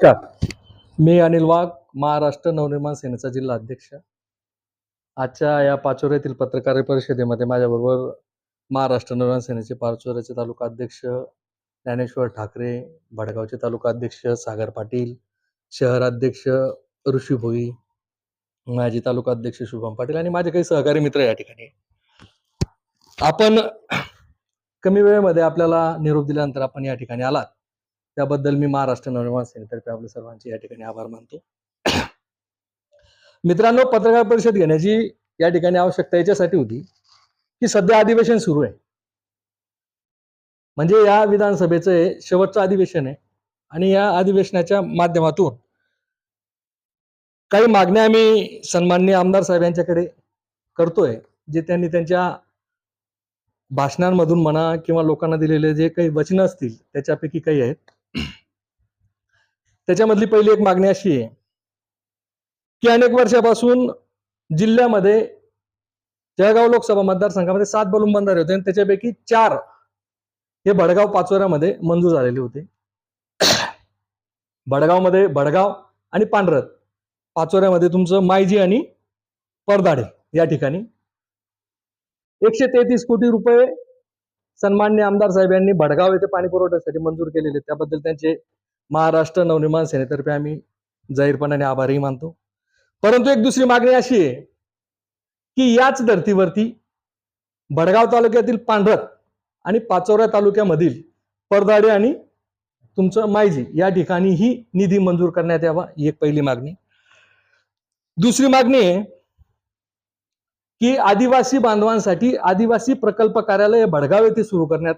नमस्कार. मी अनिल वाघ महाराष्ट्र नवनिर्माण सेनेचा जिल्हा अध्यक्ष. आजच्या या पाचोऱ्यातील पत्रकार परिषदेमध्ये माझ्याबरोबर महाराष्ट्र नवनिर्माण सेनेचे पाचोऱ्याचे तालुका अध्यक्ष ज्ञानेश्वर ठाकरे भडगावचे तालुका अध्यक्ष सागर पाटील शहराध्यक्ष ऋषी भोई माजी तालुका अध्यक्ष शुभम पाटील आणि माझे काही सहकारी मित्र या ठिकाणी आपण कमी वेळेमध्ये आपल्याला निरोप दिल्यानंतर आपण या ठिकाणी आलात. त्याबद्दल मी महाराष्ट्र नवनिर्माण सेनेतर्फे आपल्या सर्वांचे या ठिकाणी आभार मानतो. मित्रांनो पत्रकार परिषद घेण्याची या ठिकाणी आवश्यकता याच्यासाठी होती की सध्या अधिवेशन सुरू आहे. म्हणजे या विधानसभेचं हे शेवटचं अधिवेशन आहे आणि या अधिवेशनाच्या माध्यमातून काही मागण्या आम्ही सन्माननीय आमदार साहेब यांच्याकडे करतोय जे त्यांनी त्यांच्या भाषणांमधून म्हणा किंवा लोकांना दिलेले जे काही वचनं असतील त्याच्यापैकी काही आहेत. त्याच्यामधली पहिली एक मागणी अशी आहे की अनेक वर्षापासून जिल्ह्यामध्ये जळगाव लोकसभा मतदारसंघामध्ये सात बलून बंधारे होते आणि त्याच्यापैकी चार हे भडगाव पाचोऱ्यामध्ये मंजूर झालेले होते. भडगावमध्ये भडगाव आणि पांढरत पाचोऱ्यामध्ये तुमचं मायजी आणि परदाडे या ठिकाणी एकशे तेहतीस कोटी रुपये सन्मान्य आमदार साहेब यांनी भडगाव येथे पाणी पुरवठ्यासाठी मंजूर केलेले. त्याबद्दल त्यांचे महाराष्ट्र नवनिर्माण सेनेतर्फे आम्ही जाहीरपणाने आभारही मानतो. परंतु एक दुसरी मागणी अशी आहे की याच धर्तीवरती भडगाव तालुक्यातील पांढरत आणि पाचोरा तालुक्यामधील परदाडे आणि तुमचं मायजी या ठिकाणी ही निधी मंजूर करण्यात यावा ही एक पहिली मागणी. दुसरी मागणी आहे की आदिवासी बांधवांसाठी आदिवासी प्रकल्प कार्यालय भडगाव येथे सुरू करण्यात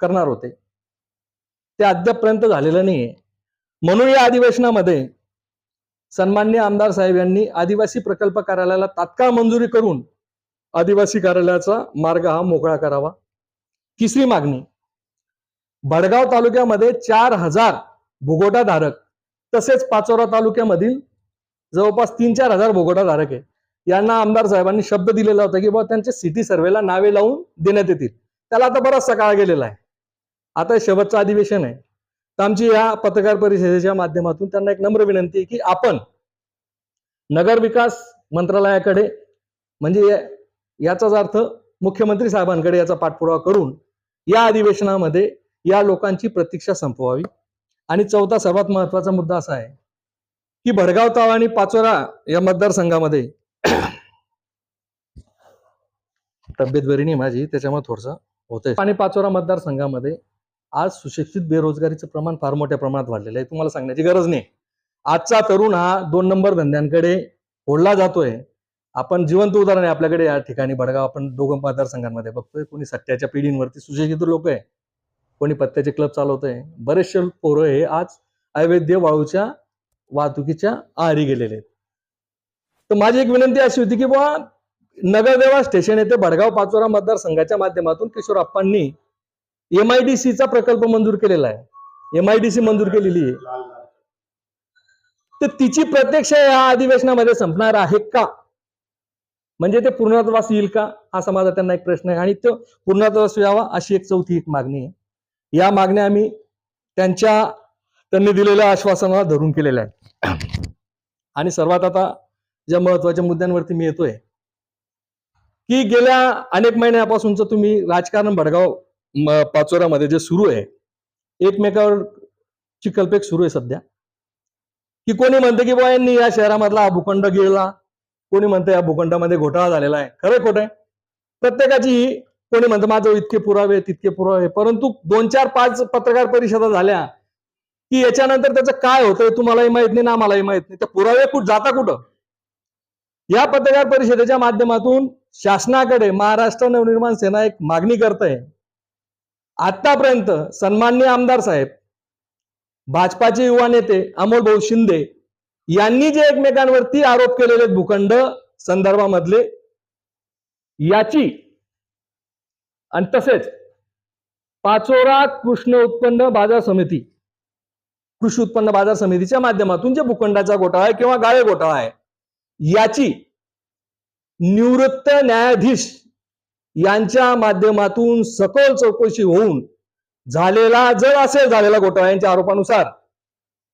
करणार होते. ते अद्यापपर्यंत झालेलं नाहीये. म्हणून या अधिवेशनामध्ये सन्मान्य आमदार साहेब यांनी आदिवासी प्रकल्प कार्यालयाला तात्काळ मंजुरी करून आदिवासी कार्यालयाचा मार्ग हा मोकळा करावा. तिसरी मागणी भडगाव तालुक्यामध्ये चार हजार भुगोटाधारक तसेच पाचोरा तालुक्यामधील जवळपास तीन चार हजार भुगोटाधारक आहे. यांना आमदार साहेबांनी शब्द दिलेला होता की बाबा त्यांचे सिटी सर्वेला नावे लावून देण्यात येतील. त्याला आता बराचसा काळ गेलेला आहे. आता शेवटचं अधिवेशन आहे. तर आमची या पत्रकार परिषदेच्या माध्यमातून त्यांना एक नम्र विनंती आहे की आपण नगर विकास मंत्रालयाकडे म्हणजे याचाच अर्थ मुख्यमंत्री साहेबांकडे याचा पाठपुरावा करून या अधिवेशनामध्ये या लोकांची प्रतीक्षा संपवावी. आणि चौथा सर्वात महत्त्वाचा मुद्दा असा आहे की भडगाव ताव आणि पाचोरा या मतदारसंघामध्ये तब्येत बरी नाही माझी त्याच्यामुळे थोडस होतंय. आणि पाचोरा मतदारसंघामध्ये आज सुशिक्षित बेरोजगारीचं प्रमाण फार मोठ्या प्रमाणात वाढलेलं आहे. तुम्हाला सांगण्याची गरज नाही. आजचा तरुण हा दोन नंबर धंद्यांकडे ओढला जातोय. आपण जिवंत उदाहरण आहे आपल्याकडे या ठिकाणी. भडगाव आपण दोघं मतदारसंघांमध्ये बघतोय. कोणी सत्याच्या पिढींवरती सुशिक्षित लोक आहे. कोणी पत्त्याचे क्लब चालवतोय. बरेचसे पोरं हे आज अवैध वाळूच्या वाहतुकीच्या आहारी गेलेले आहेत. तर माझी एक विनंती अशी होती की बुवा नगरदेवा स्टेशन येथे भडगाव पाचोरा मतदारसंघाच्या माध्यमातून किशोरप्पांनी एमआयडीसीचा प्रकल्प मंजूर केलेला आहे. एम आयडीसी मंजूर केलेली आहे. तर तिची प्रत्यक्ष या अधिवेशनामध्ये संपणार आहे का? म्हणजे ते पूर्णत्वास येईल का? असा माझा त्यांना एक प्रश्न आहे. आणि तो पूर्णत्वास यावा अशी एक चौथी एक मागणी आहे. या मागण्या आम्ही त्यांच्या त्यांनी दिलेल्या आश्वासनाला धरून केलेल्या आहेत. आणि सर्वात आता ज्या महत्त्वाच्या मुद्द्यांवरती मी येतोय की गेल्या अनेक महिन्यापासूनच तुम्ही राजकारण भडगाव पाचोऱ्यामध्ये जे सुरू आहे एकमेकावर चिकलपेक सुरू आहे सध्या. की कोणी म्हणते की बुवा यांनी या शहरामधला हा भूखंड गिळला कोणी म्हणतं या भूखंडामध्ये घोटाळा झालेला आहे. खरं खोटं आहे? प्रत्येकाची कोणी म्हणतं माझं इतके पुरावे तितके पुरावे परंतु दोन चार पाच पत्रकार परिषदा झाल्या की याच्यानंतर त्याचं काय होतंय तुम्हालाही माहीत नाही ना मलाही माहीत नाही ते पुरावे कुठं जाता कुठं? या पत्रकार परिषदेच्या माध्यमातून शासनाकडे महाराष्ट्र नवनिर्माण सेना एक मागणी करते आतापर्यंत सन्मान्य आमदार साहेब भाजपाचे युवा नेते अमोल भाऊ शिंदे यांनी जे एकमेकांवरती आरोप केलेले भूखंड संदर्भामधले याची आणि तसेच पाचोरा कृष्ण उत्पन्न बाजार समिती कृषी उत्पन्न बाजार समितीच्या माध्यमातून जे भूखंडाचा घोटाळा आहे किंवा गाळे घोटाळा आहे याची निवृत्त न्यायाधीश यांच्या माध्यमातून सखोल चौकशी होऊन झालेला जर असेल झालेला घोटाळा यांच्या आरोपानुसार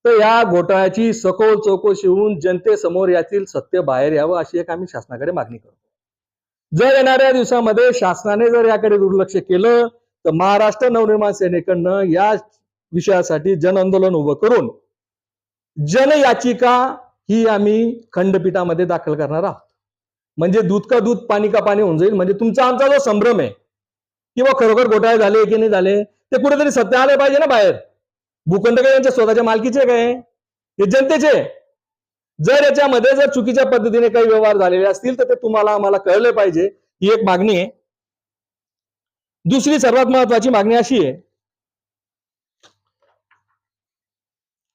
तर या घोटाळ्याची सखोल चौकशी होऊन जनतेसमोर यातील सत्य बाहेर यावं अशी एक आम्ही शासनाकडे मागणी करतो. जर येणाऱ्या दिवसामध्ये शासनाने जर याकडे दुर्लक्ष केलं तर महाराष्ट्र नवनिर्माण सेनेकडनं या विषयासाठी जन आंदोलन उभं करून जनयाचिका ही आम्ही खंडपीठामध्ये दाखल करणार आहोत. म्हणजे दूध का दूध पाणी का पाणी होऊन जाईल. म्हणजे तुमचा आमचा जो संभ्रम आहे किंवा खरोखर घोटाळे झाले की नाही झाले ते कुठेतरी सत्य आले पाहिजे ना बाहेर. भूखंड काय यांच्या स्वतःच्या मालकीचे काय हे? जनतेचे जर याच्यामध्ये जर चुकीच्या पद्धतीने काही व्यवहार झालेले असतील तर ते तुम्हाला आम्हाला कळले पाहिजे. ही एक मागणी आहे. दुसरी सर्वात महत्वाची मागणी अशी आहे.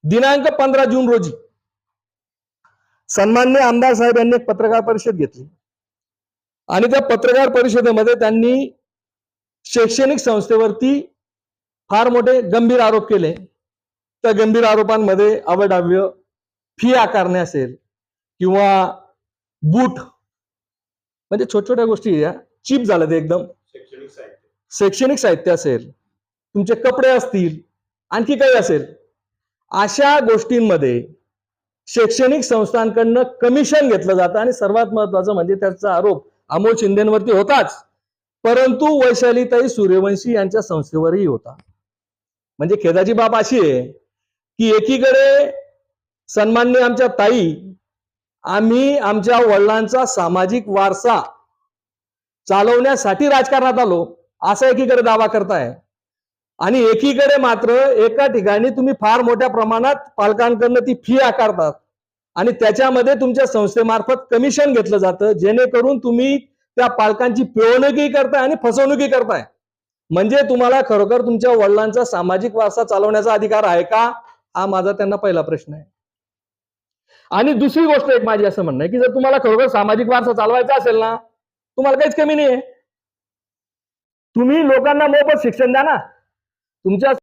दिनांक पंधरा जून रोजी सन्मान्य आमदार साहेब यांनी एक पत्रकार परिषद घेतली. आणि त्या पत्रकार परिषदेमध्ये त्यांनी शैक्षणिक संस्थेवरती फार मोठे गंभीर आरोप केले. त्या गंभीर आरोपांमध्ये अवडाव्य फी आकारणे असेल किंवा बूट म्हणजे छोट्या छोट्या गोष्टी या. चीप झालं ते एकदम. शैक्षणिक साहित्य. शैक्षणिक साहित्य असेल तुमचे कपडे असतील आणखी काही असेल. अशा गोष्टींमध्ये शैक्षणिक संस्थांकडनं कमिशन घेतलं जातं आणि सर्वात महत्वाचं म्हणजे त्याचा आरोप अमोल शिंदेवरती होताच. परंतु वैशालीताई सूर्यवंशी यांच्या संस्थेवरही होता. म्हणजे खेदाची बाब अशी आहे की एकीकडे सन्मान्य आमच्या ताई आम्ही आमच्या वडिलांचा सामाजिक वारसा चालवण्यासाठी राजकारणात आलो असा एकीकडे दावा करताय. आणि एकीकडे मात्र एका ठिकाणी तुम्ही फार मोठ्या प्रमाणात पालकांकडनं ती फी आकारतात. आणि त्याच्यामध्ये तुमच्या संस्थेमार्फत कमिशन घेतलं जातं. जेणेकरून तुम्ही त्या पालकांची पिळवणुकी करताय आणि फसवणुकी करताय. म्हणजे तुम्हाला खरोखर तुमच्या वडिलांचा सामाजिक वारसा चालवण्याचा अधिकार आहे का? हा माझा त्यांना पहिला प्रश्न आहे. आणि दुसरी गोष्ट एक माझी असं म्हणणं आहे की जर तुम्हाला खरोखर सामाजिक वारसा चालवायचा असेल ना तुम्हाला काहीच कमी नाही आहे तुम्ही लोकांना मोफत शिक्षण द्या ना. तुमच्या